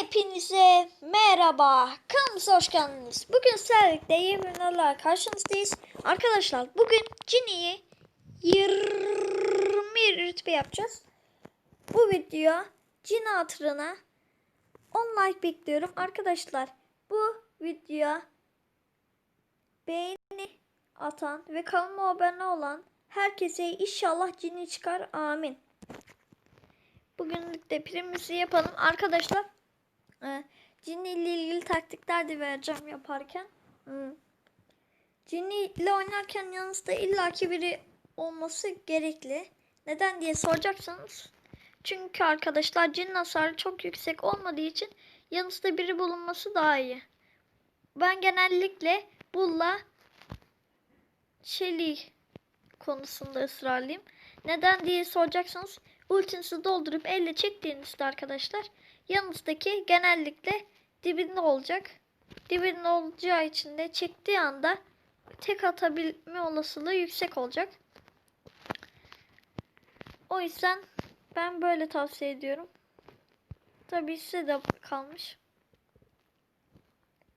Hepinize merhaba. Kanalımıza hoş geldiniz. Bugün sizlerle yeni karşınızdayız. Arkadaşlar bugün Cini'yi 20 rütbe yapacağız. Bu video Cini hatırına 10 like bekliyorum. Arkadaşlar bu videoya beğeni atan ve kanalıma abone olan herkese inşallah Cini çıkar. Amin. Bugünlük de primimizi yapalım. Arkadaşlar Cini ile ilgili taktikler de vereceğim yaparken. Cini ile oynarken yanınızda illaki biri olması gerekli. Neden diye soracaksanız. Çünkü arkadaşlar cin hasarı çok yüksek olmadığı için yanınızda biri bulunması daha iyi. Ben genellikle Bulla Shelly konusunda ısrarlıyım. Neden diye soracaksanız ultinizi doldurup elle çektiğinizde arkadaşlar yanınızdaki genellikle dibinde olacak. Dibinde olacağı için de çektiği anda tek atabilme olasılığı yüksek olacak. O yüzden ben böyle tavsiye ediyorum. Tabii size de kalmış.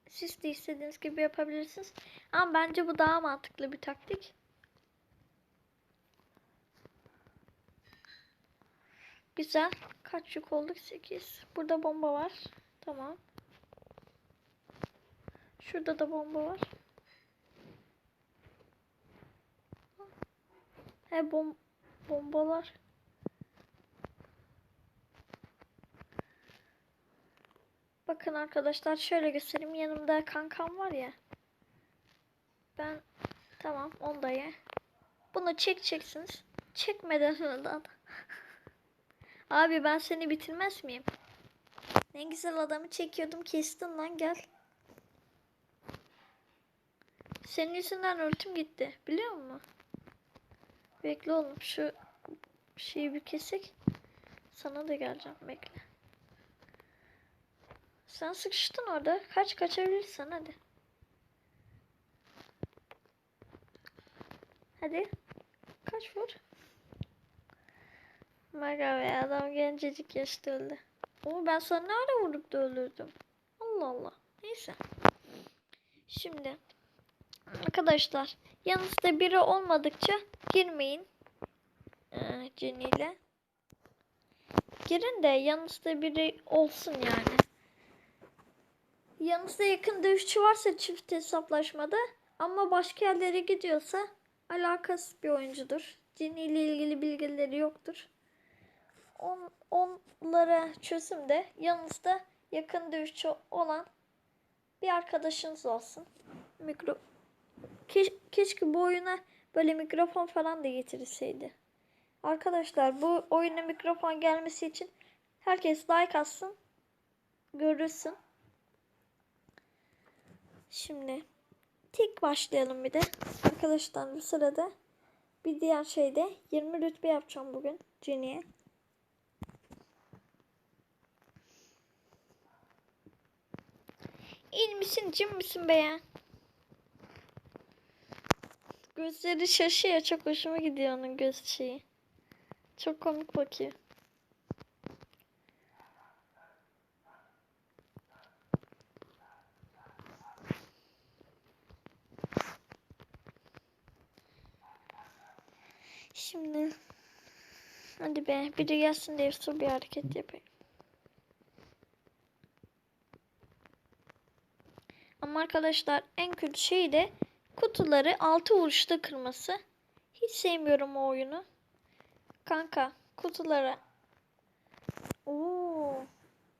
Siz de istediğiniz gibi yapabilirsiniz. Ama bence bu daha mantıklı bir taktik. Güzel. Kaç yük olduk? 8. Burada bomba var. Tamam. Şurada da bomba var. He bom bombalar. Bakın arkadaşlar şöyle göstereyim. Yanımda kankam var ya. Ben tamam ondayı. Bunu çekeceksiniz. Çekmeden önden. Abi ben seni bitirmez miyim? Ne güzel adamı çekiyordum kestin lan gel. Senin yüzünden ultim gitti. Biliyor musun? Bekle oğlum şu şeyi bir kesik. Sana da geleceğim bekle. Sen sıkıştın orada. Kaç kaçabilirsen hadi. Hadi. Kaç vur. Maga be adam gencecik yaşta öldü. Ama ben sana ne ara vurup da öldürdüm. Allah Allah. Neyse. Şimdi arkadaşlar yanınızda biri olmadıkça girmeyin. Ee, Jenny ile. Girin de yanınızda biri olsun yani. Yanınızda yakın dövüşçü varsa çift hesaplaşmada ama başka yerlere gidiyorsa alakasız bir oyuncudur. Jenny ile ilgili bilgileri yoktur. On, onlara çözüm de yanınızda yakın dövüşçü olan bir arkadaşınız olsun. Mikro Keş, keşke bu oyuna böyle mikrofon falan da getirilseydi. Arkadaşlar bu oyuna mikrofon gelmesi için herkes like atsın. Görürsün. Şimdi tek başlayalım bir de. Arkadaşlar bu sırada bir diğer şeyde 20 rütbe yapacağım bugün Jenny'e. İl misin cim misin be ya? Gözleri şaşıyor. Çok hoşuma gidiyor onun göz şeyi. Çok komik bakıyor. Şimdi hadi be biri gelsin efsur bir hareket yapayım. Ama arkadaşlar en kötü şey de kutuları altı vuruşta kırması. Hiç sevmiyorum o oyunu. Kanka kutulara. Oo,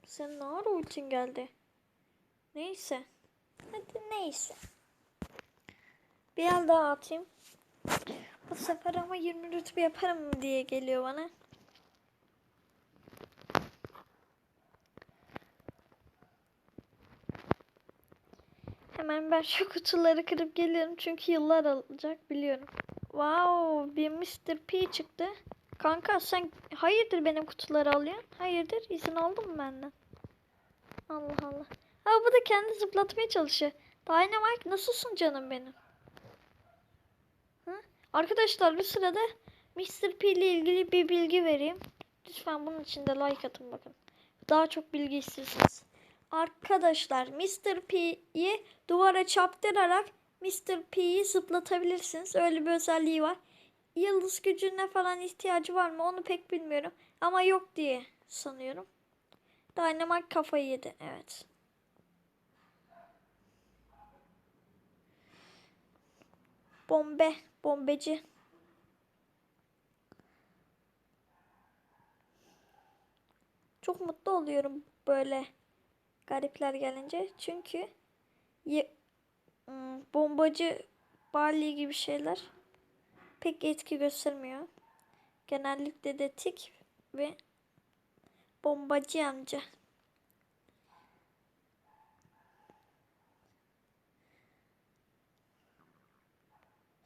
sen ne ara ultin geldi? Neyse. Hadi neyse. Bir el daha atayım. Bu sefer ama 20 rütbe yaparım diye geliyor bana. Hemen ben şu kutuları kırıp geliyorum çünkü yıllar alacak biliyorum. Wow bir Mr. P çıktı. Kanka sen hayırdır benim kutuları alıyorsun? Hayırdır izin aldın mı benden? Allah Allah. Ha bu da kendi zıplatmaya çalışıyor. Dynamite nasılsın canım benim? Hı? Arkadaşlar bir sırada Mr. P ile ilgili bir bilgi vereyim. Lütfen bunun için de like atın bakın. Daha çok bilgi istiyorsanız. Arkadaşlar Mr. P'yi duvara çarptırarak Mr. P'yi zıplatabilirsiniz. Öyle bir özelliği var. Yıldız gücüne falan ihtiyacı var mı onu pek bilmiyorum. Ama yok diye sanıyorum. Dynamite kafayı yedi. Evet. Bombe. Bombeci. Çok mutlu oluyorum böyle garipler gelince. Çünkü ım, bombacı Barley gibi şeyler pek etki göstermiyor. Genellikle de tik ve bombacı amca.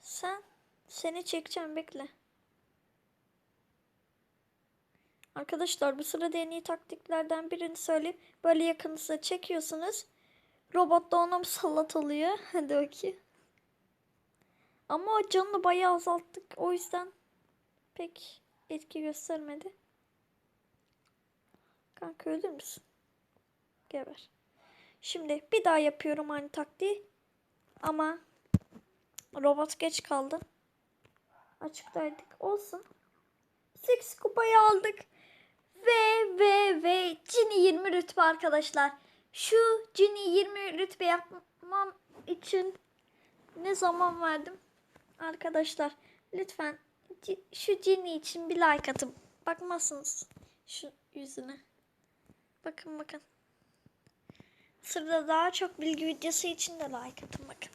Sen seni çekeceğim bekle. Arkadaşlar bu sırada en iyi taktiklerden birini söyleyeyim. Böyle yakınınıza çekiyorsunuz. Robot da ona musallat oluyor. Hadi bakayım. Ama canını bayağı azalttık. O yüzden pek etki göstermedi. Kanka ölür müsün? Geber. Şimdi bir daha yapıyorum aynı taktiği. Ama robot geç kaldı. Açıktaydık. Olsun. 8 kupayı aldık. Ve ve ve Cini 20 rütbe arkadaşlar. Şu Cini 20 rütbe yapmam için ne zaman verdim? Arkadaşlar lütfen şu Cini için bir like atın. Bakmazsınız şu yüzüne. Bakın bakın. Sırada daha çok bilgi videosu için de like atın bakın.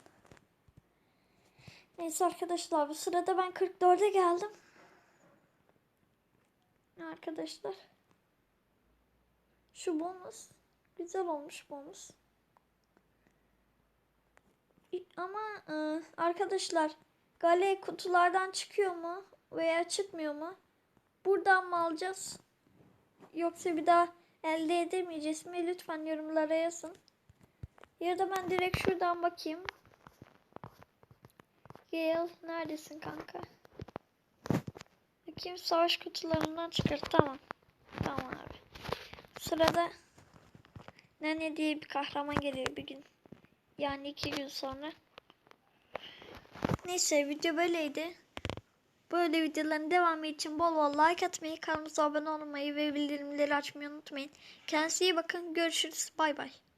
Neyse arkadaşlar bu sırada ben 44'e geldim. Arkadaşlar. Şu bonus. Güzel olmuş bonus. Ama e, arkadaşlar gale kutulardan çıkıyor mu veya çıkmıyor mu? Buradan mı alacağız? Yoksa bir daha elde edemeyeceğiz mi? Lütfen yorumlara yazın. Ya da ben direkt şuradan bakayım. Gale neredesin kanka? Bakayım savaş kutularından çıkar. Tamam. Sırada Nene diye bir kahraman geliyor bir gün. Yani iki gün sonra. Neyse video böyleydi. Böyle videoların devamı için bol bol like atmayı, kanalımıza abone olmayı ve bildirimleri açmayı unutmayın. Kendinize iyi bakın. Görüşürüz. Bay bay.